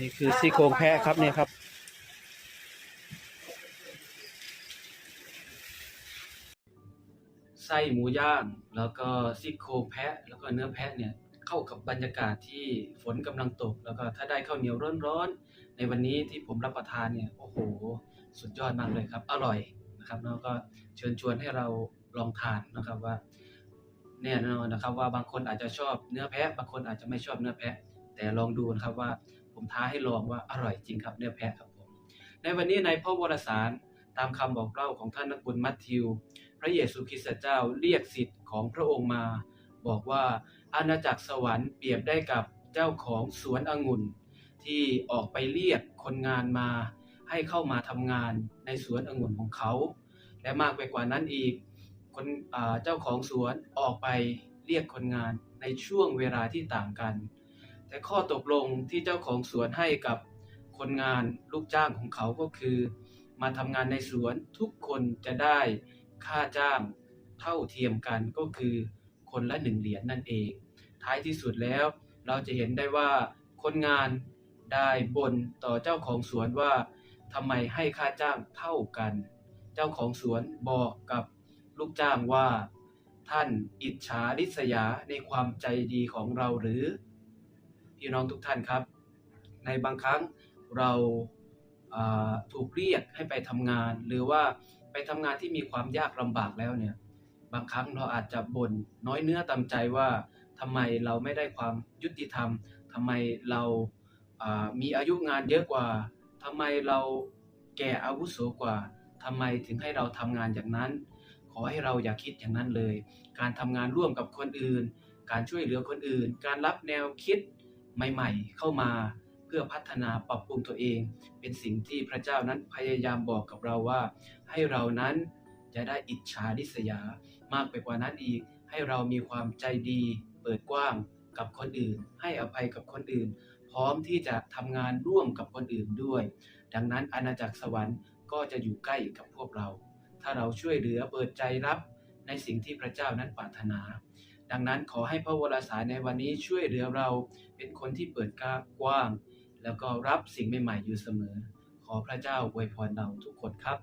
นี่คือซี่โครงแพะครับเนี่ยครับ ไส้หมูย่างแล้วก็ซี่โครงแพะแล้วก็เนื้อแพะเนี่ยเข้ากับบรรยากาศที่ฝนกำลังตก แล้วก็ถ้าได้ข้าวเหนียวร้อนๆในวันนี้ที่ผมรับประทานเนี่ยโอ้โห สุดยอดมากเลยครับ อร่อยนะครับแล้วก็เชิญชวนให้เราลองทานนะครับว่า แน่นอนนะครับ ว่าบางคนอาจจะชอบเนื้อแพะ บางคนอาจจะไม่ชอบเนื้อแพะ แต่ลองดูนะครับว่าผมท้าให้ลองว่าอร่อยจริงครับเนื้อแพะครับผมในวันนี้ในพระวรสารตามคำบอกเล่าของท่านนักบุญมัทธิว พระเยซูคริสต์เจ้าเรียกสิทธิ์ของพระองค์มา บอกว่าอาณาจักรสวรรค์เปรียบได้กับเจ้าของสวนองุ่น ที่ออกไปเรียกคนงานมา ให้เข้ามาทำงานในสวนองุ่นของเขา และมากไปกว่านั้นอีก คนเจ้าของสวนออกไปเรียกคนงานในช่วงเวลาที่ต่างกัน แต่ข้อตกลงที่เจ้าของสวนให้กับคนงานลูกจ้างของเขาก็คือ มาทำงานในสวนทุกคนจะได้ค่าจ้างเท่าเทียมกันก็คือคนละหนึ่งเหรียญนั่นเอง ท้ายที่สุดแล้วเราจะเห็นได้ว่าคนงานได้บ่นต่อเจ้าของสวนว่าทำไมให้ค่าจ้างเท่ากัน เจ้าของสวนบอกกับ ลูกจ้างว่า ท่านอิจฉาริษยาในความใจดีของเราหรือ พี่น้องทุกท่านครับ ในบางครั้งเราาถูกเรียกให้ไปทำงาน หรือว่าไปทำงานที่มีความยากลำบากแล้วเนี่ยบางครั้งเราอาจจะบ่นน้อยเนื้อตามใจว่าทำไมเราไม่ได้ความยุติธรรมทำไมเราามีอายุงานเยอะกว่าทำไมเราแก่อาวุโสกว่าทำไมถึงให้เราทำงานอย่างนั้น ขอให้เราอย่าคิดอย่างนั้นเลย การทำงานร่วมกับคนอื่น การช่วยเหลือคนอื่น การรับแนวคิดใหม่ๆ เข้ามาเพื่อพัฒนาปรับปรุงตัวเอง เป็นสิ่งที่พระเจ้านั้นพยายามบอกกับเราว่า ให้เรานั้นจะได้อิจฉาริษยามากไปกว่านั้นอีก ให้เรามีความใจดี เปิดกว้างกับคนอื่น ให้อภัยกับคนอื่น พร้อมที่จะทำงานร่วมกับคนอื่นด้วย ดังนั้นอาณาจักรสวรรค์ก็จะอยู่ใกล้กับพวกเรา ถ้าเราช่วยเหลือเปิดใจรับในสิ่งที่พระเจ้านั้นปรารถนา ดังนั้นขอให้พระวรสารในวันนี้ช่วยเหลือเราเป็นคนที่เปิดกว้าง แล้วก็รับสิ่งใหม่ๆอยู่เสมอ ขอพระเจ้าอวยพรเราทุกคนครับ